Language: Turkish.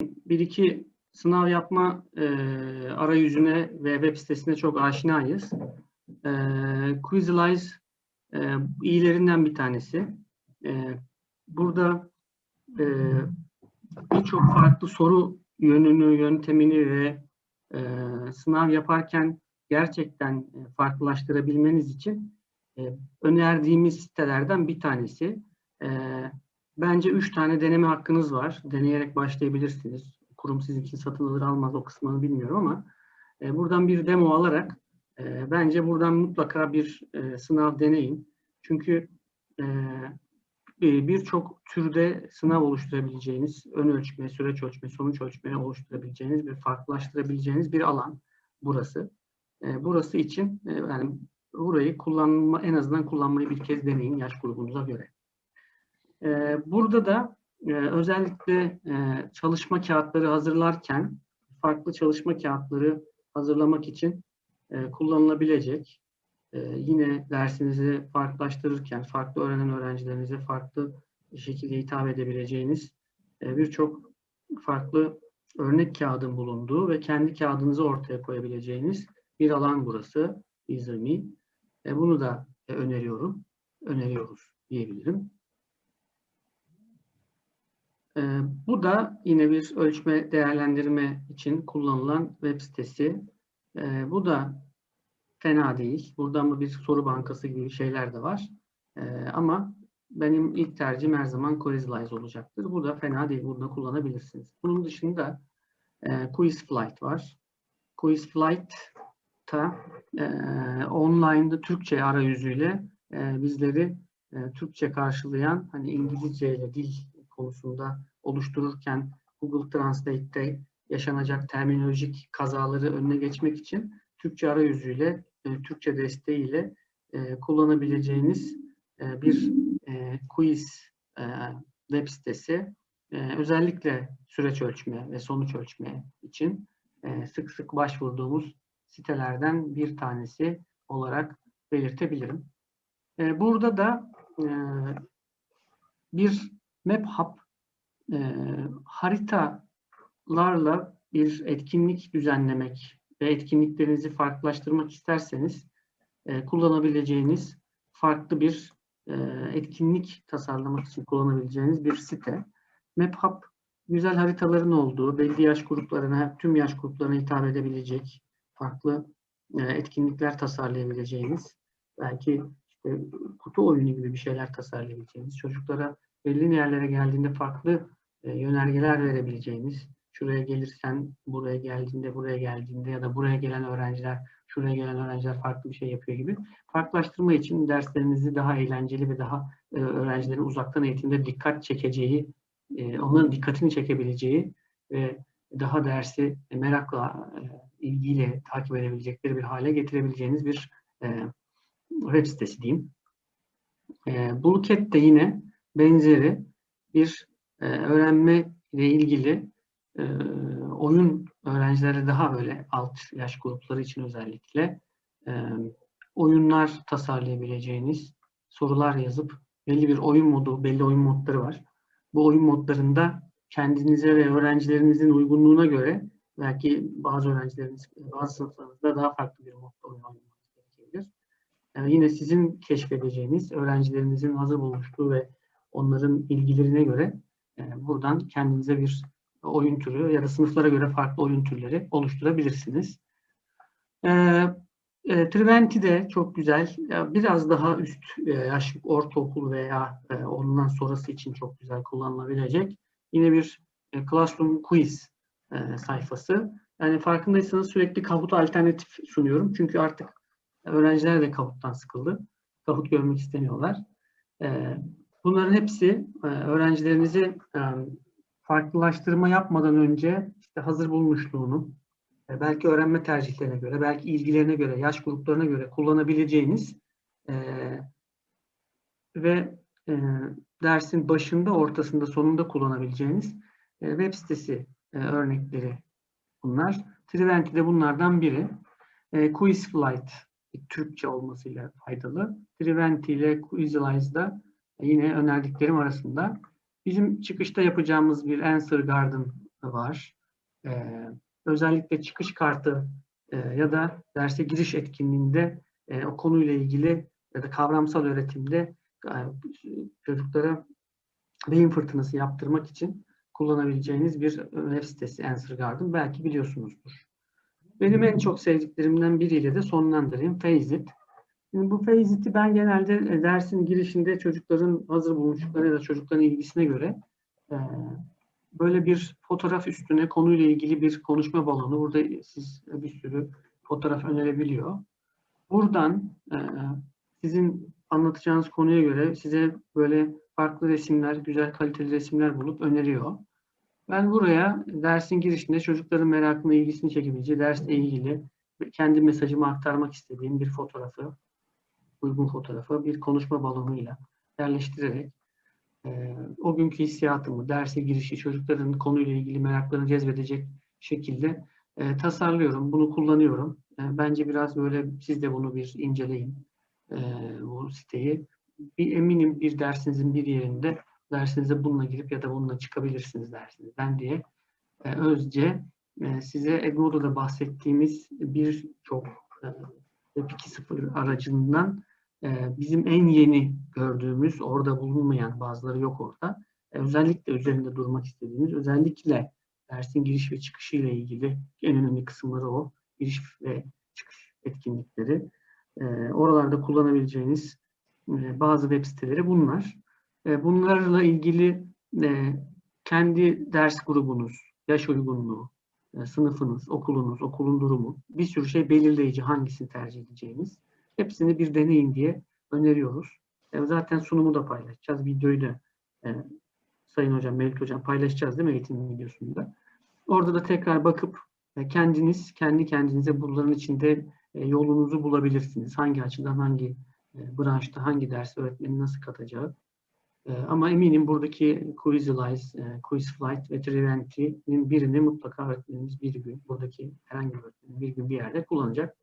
bir iki sınav yapma e, arayüzüne ve web sitesine çok aşinayız. E, Quizalize e, iyilerinden bir tanesi. E, burada e, birçok farklı soru yönünü, yöntemini ve e, sınav yaparken gerçekten e, farklılaştırabilmeniz için e, önerdiğimiz sitelerden bir tanesi. E, bence üç tane deneme hakkınız var. Deneyerek başlayabilirsiniz. Kurum sizin için satın alır almaz o kısmını bilmiyorum ama e, buradan bir demo alarak e, bence buradan mutlaka bir e, sınav deneyin. Çünkü e, birçok türde sınav oluşturabileceğiniz, ön ölçme, süreç ölçme, sonuç ölçme oluşturabileceğiniz bir farklılaştırabileceğiniz bir alan burası. E, burası için e, yani burayı kullanma en azından kullanmayı bir kez deneyin yaş grubunuza göre. E, burada da e, özellikle e, çalışma kağıtları hazırlarken farklı çalışma kağıtları hazırlamak için e, kullanılabilecek yine dersinizi farklılaştırırken farklı öğrenen öğrencilerinize farklı şekilde hitap edebileceğiniz birçok farklı örnek kağıdın bulunduğu ve kendi kağıdınızı ortaya koyabileceğiniz bir alan burası. Izumi. E, bunu da öneriyorum. Öneriyoruz diyebilirim. E, bu da yine bir ölçme değerlendirme için kullanılan web sitesi. E, bu da fena değil. Buradan mı bir soru bankası gibi şeyler de var. E, ama benim ilk tercihim her zaman Quizlize olacaktır. Bu da fena değil. Bunu da kullanabilirsiniz. Bunun dışında e, Quizflight var. Quizflight'ta e, online'da Türkçe arayüzüyle e, bizleri Türkçe karşılayan hani İngilizce ile dil konusunda oluştururken Google Translate'te yaşanacak terminolojik kazaları önüne geçmek için Türkçe arayüzüyle, e, Türkçe desteğiyle e, kullanabileceğiniz e, bir e, quiz e, web sitesi. E, özellikle süreç ölçme ve sonuç ölçme için e, sık sık başvurduğumuz sitelerden bir tanesi olarak belirtebilirim. E, burada da e, bir Map Hub e, haritalarla bir etkinlik düzenlemek ve etkinliklerinizi farklılaştırmak isterseniz e, kullanabileceğiniz farklı bir e, etkinlik tasarlamak için kullanabileceğiniz bir site. MapHub güzel haritaların olduğu, belli yaş gruplarına, tüm yaş gruplarına hitap edebilecek farklı e, etkinlikler tasarlayabileceğiniz, belki işte kutu oyunu gibi bir şeyler tasarlayabileceğiniz, çocuklara belli yerlere geldiğinde farklı e, yönergeler verebileceğiniz, şuraya gelirsen, buraya geldiğinde, buraya geldiğinde ya da buraya gelen öğrenciler, şuraya gelen öğrenciler farklı bir şey yapıyor gibi. Farklılaştırma için derslerinizi daha eğlenceli ve daha e, öğrencilerin uzaktan eğitimde dikkat çekeceği, e, onların dikkatini çekebileceği ve daha dersi merakla, e, ilgiyle takip edebilecekleri bir hale getirebileceğiniz bir e, web sitesi diyeyim. Bulket de yine benzeri bir e, öğrenme ile ilgili e, oyun öğrencilere daha böyle alt yaş grupları için özellikle e, oyunlar tasarlayabileceğiniz sorular yazıp belli bir oyun modu, belli oyun modları var. Bu oyun modlarında kendinize ve öğrencilerinizin uygunluğuna göre belki bazı öğrencileriniz, bazı sınıflarınızda daha farklı bir modda oyun oynamanız gerekebilir. Yani yine sizin keşfedeceğiniz, öğrencilerinizin hazır bulmuşluğu ve onların ilgilerine göre e, buradan kendinize bir oyun türü ya da sınıflara göre farklı oyun türleri oluşturabilirsiniz. E, e, Triventi de çok güzel. Biraz daha üst e, yaş ortaokul veya e, ondan sonrası için çok güzel kullanılabilecek. Yine bir e, Classroom Quiz e, sayfası. Yani farkındaysanız sürekli Kahoot alternatif sunuyorum. Çünkü artık öğrenciler de Kahoot'tan sıkıldı. Kahoot görmek istemiyorlar. E, bunların hepsi e, öğrencilerinizi e, farklılaştırma yapmadan önce işte hazır bulmuşluğunu, e, belki öğrenme tercihlerine göre, belki ilgilerine göre, yaş gruplarına göre kullanabileceğiniz ve dersin başında, ortasında, sonunda kullanabileceğiniz web sitesi örnekleri bunlar. Triventi de bunlardan biri. Quizflight Türkçe olmasıyla faydalı. Triventi ile Quizlize'da yine önerdiklerim arasında. Bizim çıkışta yapacağımız bir Answer Garden var. Ee, özellikle çıkış kartı e, ya da derse giriş etkinliğinde e, o konuyla ilgili ya da kavramsal öğretimde e, çocuklara beyin fırtınası yaptırmak için kullanabileceğiniz bir web sitesi Answer Garden. Belki biliyorsunuzdur. Benim en çok sevdiklerimden biriyle de sonlandırayım. Faceit. Şimdi bu Faceit'i ben genelde e, dersin girişinde çocukların hazır bulmuşlukları ya da çocukların ilgisine göre e, böyle bir fotoğraf üstüne konuyla ilgili bir konuşma balonu. Burada siz bir sürü fotoğraf önerebiliyor. Buradan e, sizin anlatacağınız konuya göre size böyle farklı resimler, güzel kaliteli resimler bulup öneriyor. Ben buraya dersin girişinde çocukların merakını, ilgisini çekebileceği dersle ilgili kendi mesajımı aktarmak istediğim bir fotoğrafı, uygun fotoğrafı bir konuşma balonuyla yerleştirerek e, o günkü hissiyatımı, derse girişi, çocukların konuyla ilgili meraklarını cezbedecek şekilde e, tasarlıyorum. Bunu kullanıyorum. E, bence biraz böyle siz de bunu bir inceleyin. E, bu siteyi. Bir, eminim bir dersinizin bir yerinde dersinize bununla girip ya da bununla çıkabilirsiniz dersinizden diye e, özce e, size Egno'da da bahsettiğimiz birçok e, Web 2.0 aracından bizim en yeni gördüğümüz, orada bulunmayan, bazıları yok orada, e, özellikle üzerinde durmak istediğimiz, özellikle dersin giriş ve çıkışı ile ilgili en önemli kısımları o, giriş ve çıkış etkinlikleri. E, oralarda kullanabileceğiniz e, bazı web siteleri bunlar. Bunlarla ilgili e, kendi ders grubunuz, yaş uygunluğu, e, sınıfınız, okulunuz, okulun durumu, bir sürü şey belirleyici hangisini tercih edeceğiniz. Hepsini bir deneyin diye öneriyoruz. E, zaten sunumu da paylaşacağız. Videoyu da e, Sayın Hocam, Melik Hocam paylaşacağız değil mi eğitim videosunda? Orada da tekrar bakıp e, kendiniz, kendi kendinize bunların içinde yolunuzu bulabilirsiniz. Hangi açıdan, hangi branşta, hangi ders öğretmeni nasıl katacağı. Ama eminim buradaki Quizilize, e, Quizflight ve Triventi'nin birini mutlaka öğretmenimiz bir gün, buradaki herhangi bir öğretmenin bir gün bir yerde kullanacak.